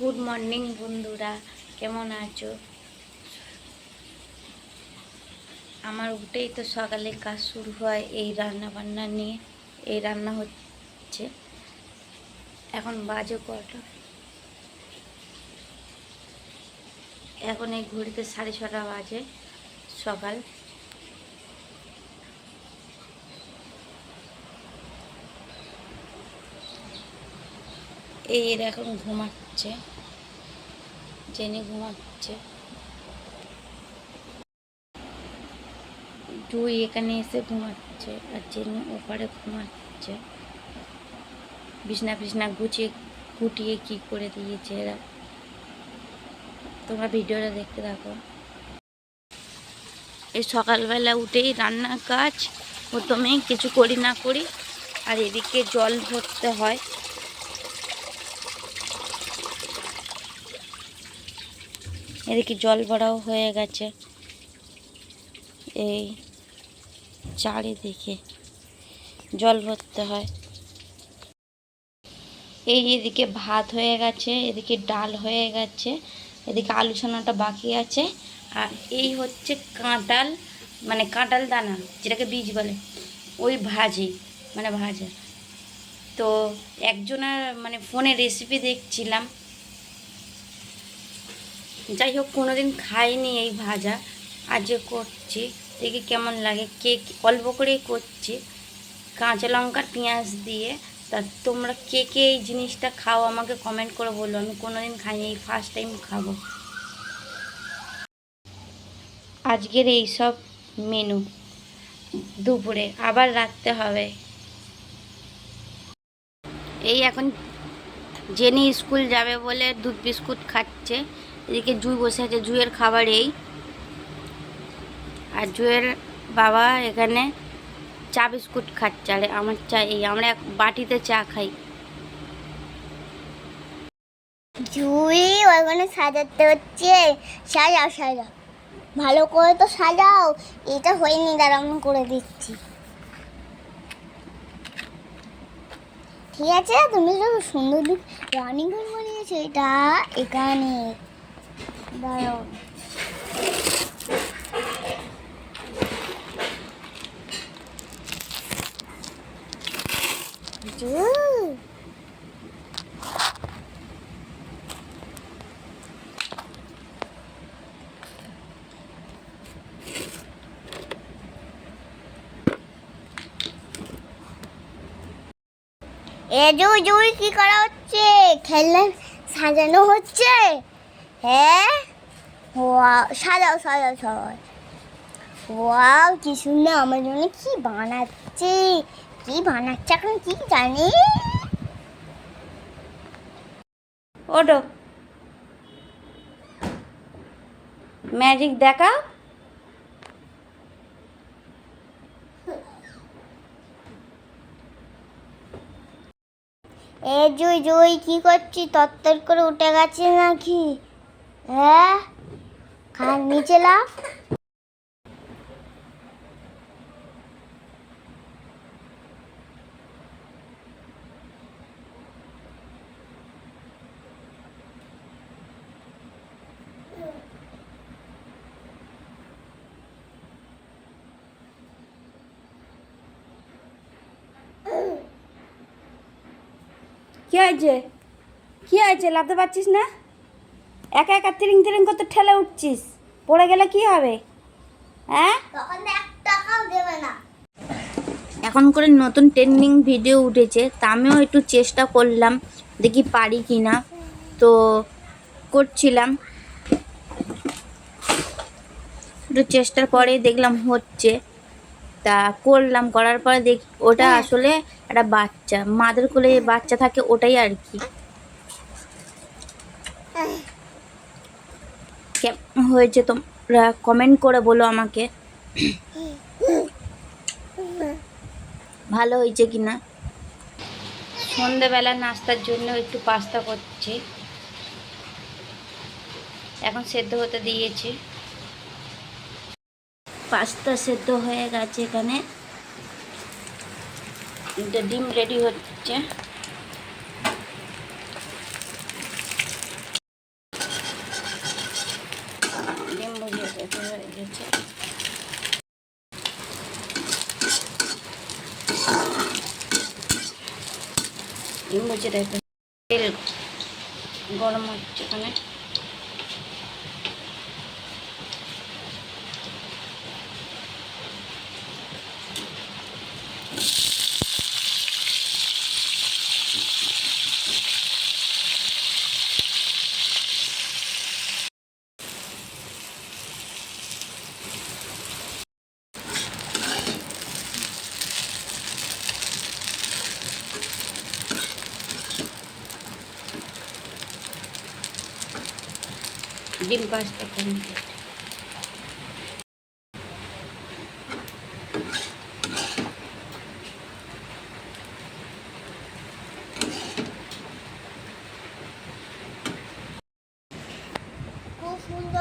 Good morning বন্ধুরা। কেমন আছো? আমার উঠেই তো সকালে কাজ শুরু হয় এই রান্না বান্না নিয়ে। এই রান্না হচ্ছে এখন বাজে কটা? এখন এই ঘড়িতে সাড়ে ছটা বাজে সকাল। এই এর এখন ঘুমাচ্ছে জেনে ঘুমাচ্ছে। জুই এখানে এসে ঘুমাচ্ছে আর জেনে ওপারে ঘুমাচ্ছে। বিছনা বিছনা গুছিয়ে, গুটিয়ে কি করে দিয়েছে এরা? তোমরা ভিডিওটা দেখতে থাকো। এই সকালবেলা উঠেই রান্নার কাজ প্রথমে কিছু করি না করি, আর এদিকে জল ভরতে হয়। এদিকে জল ভরাও হয়ে গেছে। এই চারিদিকে জল ভরতে হয়। এই এদিকে ভাত হয়ে গেছে, এদিকে ডাল হয়ে গেছে, এদিকে আলু ছানাটা বাকি আছে। আর এই হচ্ছে কাঁটাল মানে কাঁটাল দানা, যেটাকে বীজ বলে। ওই ভাজি মানে ভাজা। তো একজনের মানে ফোনে রেসিপি দেখছিলাম। যাই হোক, কোনোদিন খাইনি এই ভাজা। আজকে করছি, দেখি কেমন লাগে, কে অল্প করেই করছি। কাঁচা লঙ্কা, পেঁয়াজ দিয়ে, তা তোমরা কে কে এই জিনিসটা খাও আমাকে কমেন্ট করে বলো। আমি কোনোদিন খাইনি, এই ফার্স্ট টাইম খাব। আজকের এই সব মেনু দুপুরে আবার রাখতে হবে। এই এখন জেনি স্কুল যাবে বলে দুধ বিস্কুট খাচ্ছে। এদিকে জুই বসে আছে জুয়ের খাবার এই। আর জুয়ের বাবা এখানে চা বিস্কুট খাচ্ছে, আর আমার চা এই, আমরা এক বাটিতে চা খাই। জুই ওখানে সাজাতে হচ্ছে। সাজাও সাজাও। ভালো করে তো সাজাও। এটা হয়নি দাঁড়া আমি করে দিচ্ছি। ঠিক আছে, তুমি তো সুন্দর রানিং বানিয়েছো। এটা এখানে। দাঁড়াও জুই এ জুই জুই কি করা হচ্ছে খেলনা সাজানো হচ্ছে হ্যাঁ? সাজাও সাজাও আমার জন্য বানাচ্ছে? বানাচ্ছে এখন কি ওটো ম্যাজিক দেখা এ জুই জুই, কি করছি তত্তর করে উঠে গেছে নাকি? হ্যাঁ খান নিচে লাভ কি হয়েছে কি হয়েছে লাভতে পারছিস না একা একা তিরিং তিরিং করতে ঠেলে উঠছিস। পড়ে গেলে কি হবে? হ্যাঁ? তখন এক টাকাও দেবে না। এখন করে নতুন ট্রেন্ডিং ভিডিও উঠেছে তা আমিও একটু চেষ্টা করলাম দেখি পারি কি না তো করছিলাম। একটু চেষ্টার পরে দেখলাম হচ্ছে। তা করলাম করার পরে দেখ ওটা হ্যাঁ। আসলে একটা বাচ্চা মাদের কোলে বাচ্চা থাকে ওটাই আর কি কেমন হয়েছে, তোমরা কমেন্ট করে বলো আমাকে। ভালো হয়েছে কি না সন্ধেবেলা নাস্তার জন্য একটু পাস্তা করছি। এখন সেদ্ধ হতে দিয়েছি। পাস্তা সেদ্ধ হয়ে গেছে এখানে। ডিম রেডি হচ্ছে। হয়েছে দেখো তেল গরম হচ্ছে এখানে। ডিম পাঁচটা কমপ্লিট খুব সুন্দর